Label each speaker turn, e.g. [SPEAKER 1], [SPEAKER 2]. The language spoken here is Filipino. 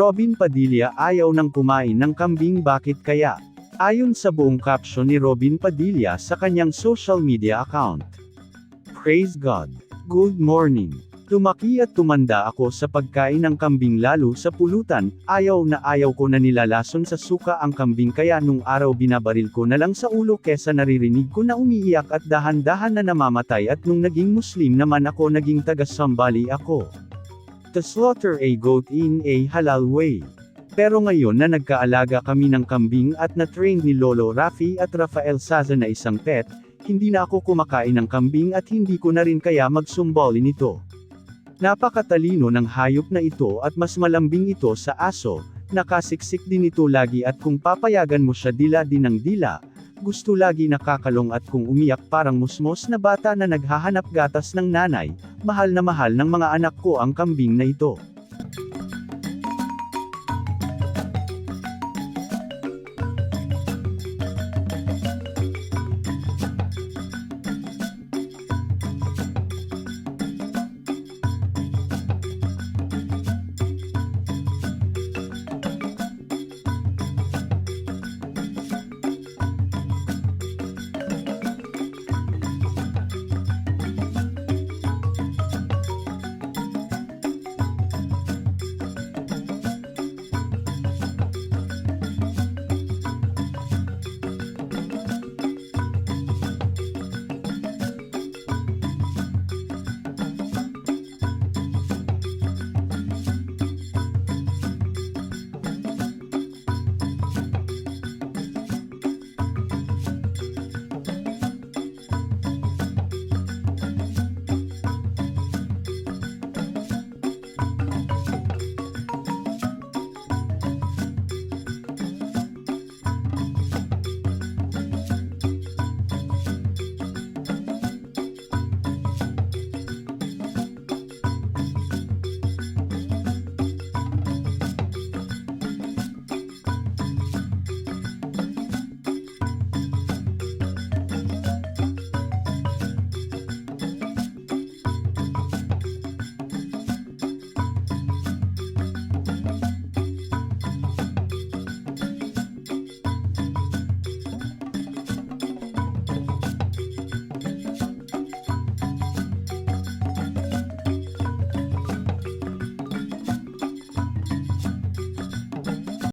[SPEAKER 1] Robin Padilla ayaw nang kumain ng kambing bakit kaya? Ayon sa buong caption ni Robin Padilla sa kanyang social media account. Praise God. Good morning. Lumaki at tumanda ako sa pagkain ng kambing lalo sa pulutan, ayaw na ayaw ko na nilalason sa suka ang kambing kaya nung araw binabaril ko na lang sa ulo kesa naririnig ko na umiiyak at dahan-dahan na namamatay at nung naging Muslim naman ako naging taga-sambali ako. To slaughter a goat in a halal way. Pero ngayon na nagkaalaga kami ng kambing at na-train ni Lolo Rafi at Rafael Saza na isang pet, hindi na ako kumakain ng kambing at hindi ko na rin kaya magsumbali nito. Napakatalino ng hayop na ito at mas malambing ito sa aso, nakasiksik din ito lagi at kung papayagan mo siya dila din ng dila, gusto lagi nakakalong at kung umiyak parang musmos na bata na naghahanap gatas ng nanay, mahal na mahal ng mga anak ko ang kambing na ito.